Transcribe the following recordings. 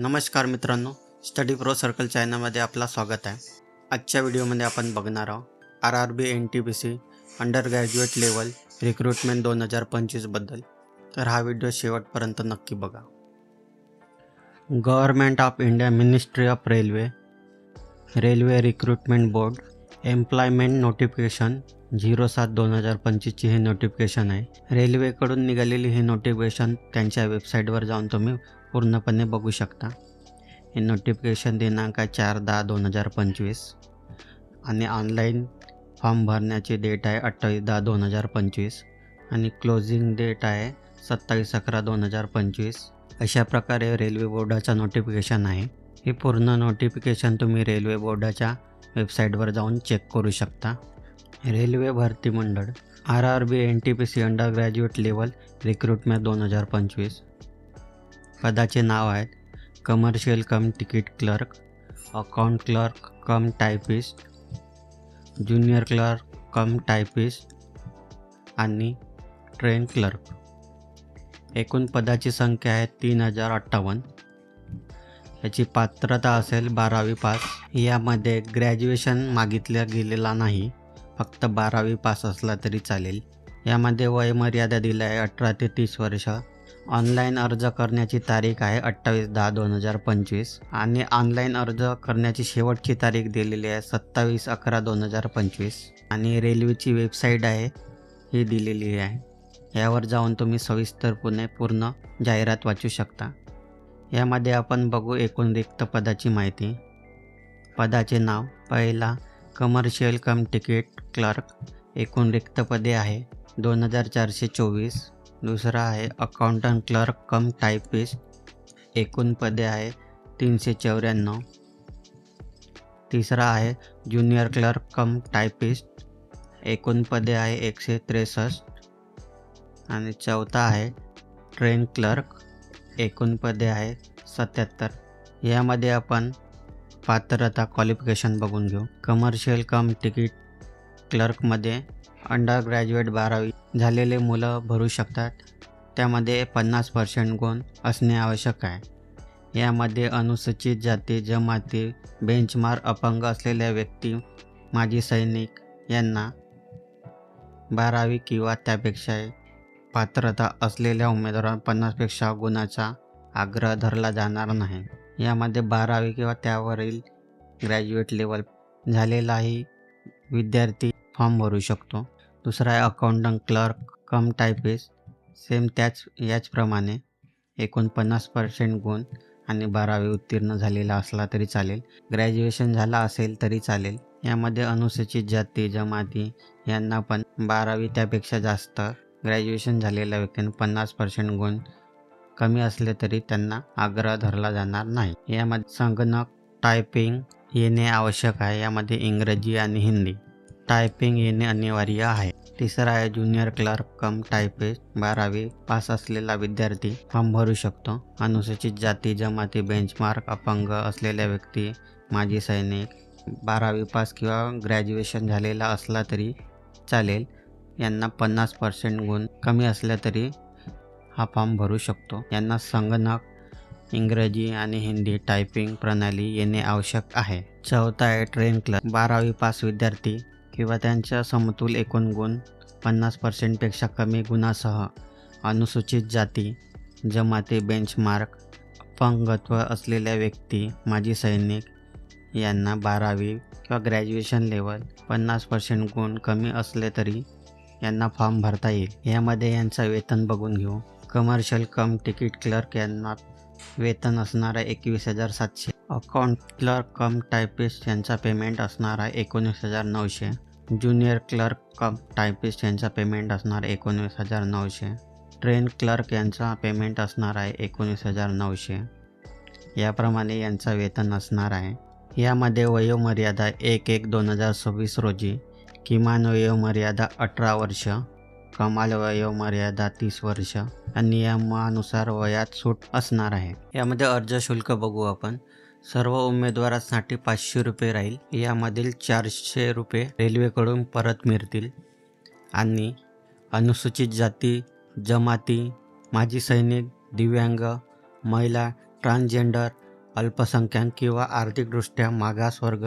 नमस्कार मित्रांनो study pro circle चॅनलमध्ये आपला स्वागत आहे. आजच्या व्हिडिओमध्ये आपण बघणार आहोत R R B N T B C under graduate level recruitment दोन हजार पंचवीसबद्दल तर हा व्हिडिओ शेवटपर्यंत नक्की बघा. Government of India ministry of railway railway recruitment board employment notification zero सात दोन हजार पंचवीसची हे नोटिफिकेशन आहे. रेल्वेकडून निघालेली हे नोटिफिकेशन त्यांच्या वेबसाईटवर जाऊन तुम्ही पूर्णपणे बघू शकता. हे नोटिफिकेशन दिनांक चार दहा दोन हजार पंचवीस आणि ऑनलाईन फॉर्म भरण्याची डेट आहे अठ्ठावीस दहा दोन हजार पंचवीस आणि क्लोजिंग डेट आहे सत्तावीस अकरा दोन हजार पंचवीस. अशा प्रकारे रेल्वे बोर्डाचं नोटिफिकेशन आहे. हे पूर्ण नोटिफिकेशन तुम्ही रेल्वे बोर्डाच्या वेबसाईटवर जाऊन चेक करू शकता. रेल्वे भरती मंडळ R R B N T P C under graduate level recruitment दोन हजार पंचवीस. पदाचे नाव आहेत commercial cum ticket clerk account clerk cum typist junior clerk cum typist आणि ट्रेन क्लर्क एकूण पदाची संख्या आहे तीन हजार अठ्ठावन्न. याची पात्रता असेल बारावी पास. यामध्ये ग्रॅज्युएशन मागितलं गेलेला नाही. फक्त बारावी पास असला तरी चालेल. यामध्ये वयमर्यादा दिल्या आहे अठरा ते तीस वर्ष. ऑनलाईन अर्ज करण्याची तारीख आहे अठ्ठावीस दहा दोन हजार पंचवीस आणि ऑनलाईन अर्ज करण्याची शेवटची तारीख दिलेली आहे सत्तावीस अकरा दोन हजार पंचवीस. आणि रेल्वेची वेबसाईट आहे ही दिलेली आहे. यावर जाऊन तुम्ही सविस्तरपणे पूर्ण जाहिरात वाचू शकता. यामध्ये आपण बघू एकूण रिक्त पदाची माहिती. पदाचे नाव पहिला कमर्शियल कम तिकीट क्लर्क एकूण रिक्त पदे आहे दोन हजार चारशे चोवीस. दुसरा आहे अकाउंटंट क्लर्क कम टायपिस्ट एकूण पदे आहे तीनशे चौऱ्याण्णव. तिसरा आहे ज्युनियर क्लर्क कम टायपिस्ट एकूण पदे आहे एकशे त्रेसष्ट. आणि चौथा आहे ट्रेन क्लर्क एकूण पदे आहे सत्याहत्तर. यामध्ये आपण पात्रता क्वालिफिकेशन बघून घेऊ. कमर्शियल कम तिकीट क्लर्कमध्ये अंडर ग्रॅज्युएट बारावी झालेले मुलं भरू शकतात. त्यामध्ये पन्नास पर्सेंट गुण असणे आवश्यक आहे. यामध्ये अनुसूचित जाती जमाती बेंचमार्क अपंग असलेल्या व्यक्ती माजी सैनिक यांना बारावी किंवा त्यापेक्षा पात्रता असलेल्या उमेदवारांना पन्नासपेक्षा गुणाचा आग्रह धरला जाणार नाही. यामध्ये बारावी किंवा त्यावरील ग्रॅज्युएट लेवल झालेलाही विद्यार्थी फॉर्म भरू शकतो. दुसरा आहे accountant clerk cum typist same त्याच याचप्रमाणे एकूण पन्नास पर्सेंट गुण आणि बारावी उत्तीर्ण झालेला असला तरी चालेल. ग्रॅज्युएशन झाला असेल तरी चालेल. यामध्ये अनुसूचित जाती जमाती यांना पण बारावी त्यापेक्षा जास्त ग्रॅज्युएशन झालेल्या व्यक्तींना पन्नास पर्सेंट गुण कमी असले तरी त्यांना आग्रह धरला जाणार नाही. यामध्ये संगणक टायपिंग येणे आवश्यक आहे. यामध्ये इंग्रजी आणि हिंदी. टायपिंग येणे अनिवार्य आहे. तिसरा आहे ज्युनियर क्लर्क कम टायपिस्ट. बारावी पास असलेला विद्यार्थी फॉर्म भरू शकतो. अनुसूचित जाती जमाती बेंचमार्क अपंग असलेल्या व्यक्ती माजी सैनिक बारावी पास किंवा ग्रॅज्युएशन झालेला असला तरी चालेल. यांना पन्नास पर्सेंट गुण कमी असल्या तरी हा फॉर्म भरू शकतो. यांना संगणक इंग्रजी आणि हिंदी टायपिंग प्रणाली येणे आवश्यक आहे. चौथा आहे ट्रेन क्लर्क. बारावी पास विद्यार्थी किंवा त्यांच्या समतुल एकूण गुण पन्नास पर्सेंटपेक्षा कमी गुणासह अनुसूचित जाती जमाती बेंचमार्क अपंगत्व असलेल्या व्यक्ती माजी सैनिक यांना बारावी किंवा ग्रॅज्युएशन लेवल पन्नास पर्सेंट गुण कमी असले तरी यांना फॉर्म भरता येईल. यामध्ये यांचा वेतन बघून घेऊ. कमर्शियल कम तिकीट क्लर्क यांना वेतन असणारा एकवीस हजार सातशे. अकाउंट क्लर्क कम टायपिस्ट यांचा पेमेंट असणारा एकोणीस हजार नऊशे. ज्युनियर क्लर्क कम टायपिस्ट यांचा पेमेंट असणार एकोणवीस हजार नऊशे. ट्रेन क्लर्क यांचा पेमेंट असणार आहे एकोणीस हजार नऊशे. याप्रमाणे यांचा वेतन असणार आहे. यामध्ये वयोमर्यादा एक एक दोन हजार सव्वीस रोजी किमान वयोमर्यादा अठरा वर्ष कमाल वयोमर्यादा तीस वर्ष नियमानुसार वयात सूट असणार आहे. यामध्ये अर्ज शुल्क बघू आपण. सर्व उमेदवारांसाठी पाचशे रुपये राहील. यामधील चारशे रुपये रेल्वेकडून परत मिळतील. आणि अनुसूचित जाती जमाती माजी सैनिक दिव्यांग महिला ट्रान्सजेंडर अल्पसंख्याक किंवा आर्थिकदृष्ट्या मागास वर्ग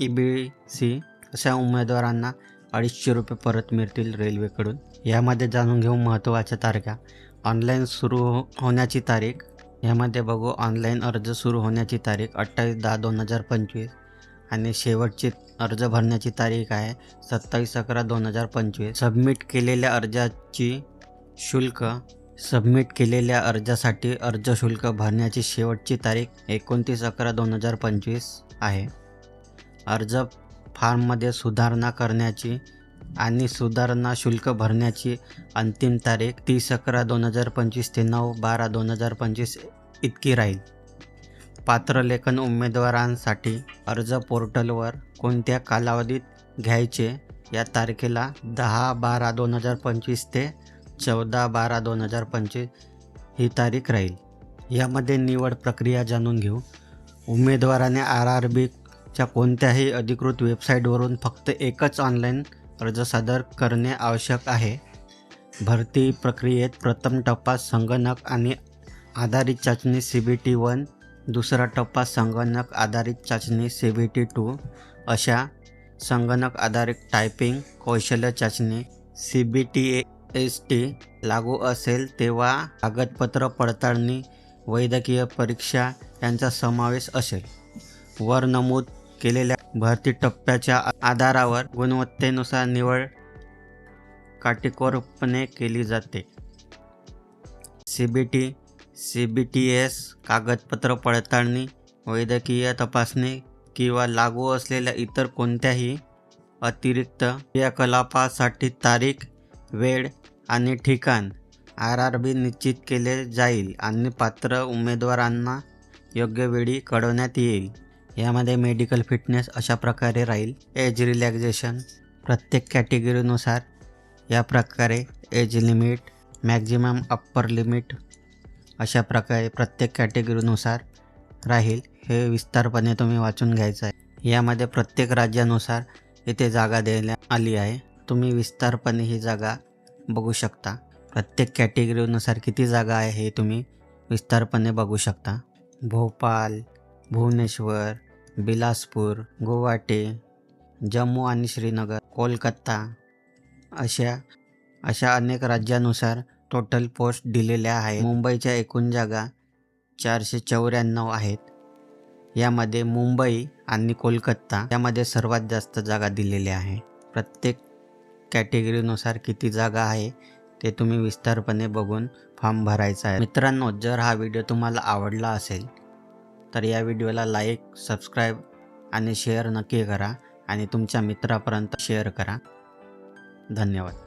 ई बी सी अशा उमेदवारांना अडीचशे रुपये परत मिळतील रेल्वेकडून. यामध्ये जाणून घेऊ महत्त्वाच्या तारखा. ऑनलाईन सुरू होण्याची तारीख यामध्ये बघू ऑनलाईन अर्ज सुरू होण्याची तारीख अठ्ठावीस दहा दोन हजार पंचवीस आणि शेवटची अर्ज भरण्याची तारीख आहे सत्तावीस अकरा दोन हजार पंचवीस. सबमिट केलेल्या अर्जाची शुल्क सबमिट केलेल्या अर्जासाठी अर्ज शुल्क भरण्याची शेवटची तारीख एकोणतीस अकरा दोन हजार पंचवीस आहे. अर्ज फॉर्ममध्ये सुधारणा करण्याची आणि सुधारणा शुल्क भरण्याची अंतिम तारीख तीस अकरा दोन हजार पंचवीस ते नऊ बारा दोन हजार पंचवीस इतकी राहील. पात्र लेखन उमेदवारांसाठी अर्ज पोर्टलवर कोणत्या कालावधीत घ्यायचे या तारखेला दहा बारा दोन हजार पंचवीस ते चौदा बारा दोन हजार पंचवीस ही तारीख राहील. यामध्ये निवड प्रक्रिया जाणून घेऊ. उमेदवाराने आर आर बीच्या कोणत्याही अधिकृत वेबसाईटवरून फक्त एकच ऑनलाईन अर्ज सादर करणे आवश्यक आहे. भरती प्रक्रियेत प्रथम टप्पा संगणक आणि आधारित चाचणी सी बी टी वन दुसरा टप्पा संगणक आधारित चाचणी सी बी टी टू अशा संगणक आधारित टायपिंग कौशल्य चाचणी C B T S T लागू असेल तेव्हा कागदपत्र पडताळणी वैद्यकीय परीक्षा यांचा समावेश असेल. वर नमूद केलेल्या भरती टप्प्याच्या आधारावर गुणवत्तेनुसार निवड काटेकोरपणे केली जाते. C B T C B T S कागदपत्र पडताळणी वैद्यकीय तपासणी किंवा लागू असलेल्या इतर कोणत्याही अतिरिक्त क्रियाकलापासाठी तारीख वेळ आणि ठिकाण आर आर बी निश्चित केले जाईल आणि पात्र उमेदवारांना योग्य वेळी कळवण्यात येईल. यामध्ये मेडिकल फिटनेस अशा प्रकारे राहील. एज रिलॅक्झेशन प्रत्येक कॅटेगरीनुसार या प्रकारे age limit maximum upper limit अशा प्रकारे प्रत्येक कॅटेगरीनुसार राहील. हे विस्तारपणे तुम्ही वाचून घ्यायचं आहे. यामध्ये प्रत्येक राज्यानुसार इथे जागा देण्यात आली आहे. तुम्ही विस्तारपणे ही जागा बघू शकता. प्रत्येक कॅटेगरीनुसार किती जागा आहे हे तुम्ही विस्तारपणे बघू शकता. भोपाल भुवनेश्वर बिलासपूर गुवाहाटी जम्मू आणि श्रीनगर कोलकाता अशा अशा अनेक राज्यानुसार टोटल पोस्ट दिलेल्या आहेत. मुंबईच्या एकूण जागा चारशे चौऱ्याण्णव आहेत. यामध्ये मुंबई आणि कोलकाता यामध्ये सर्वात जास्त जागा दिलेल्या आहे. प्रत्येक कॅटेगरीनुसार किती जागा आहे ते तुम्ही विस्तारपणे बघून फॉर्म भरायचा आहे. मित्रांनो जर हा व्हिडिओ तुम्हाला आवडला असेल तर या व्हिडिओला लाईक सबस्क्राईब आणि शेअर नक्की करा आणि तुमच्या मित्रापर्यंत शेअर करा. धन्यवाद.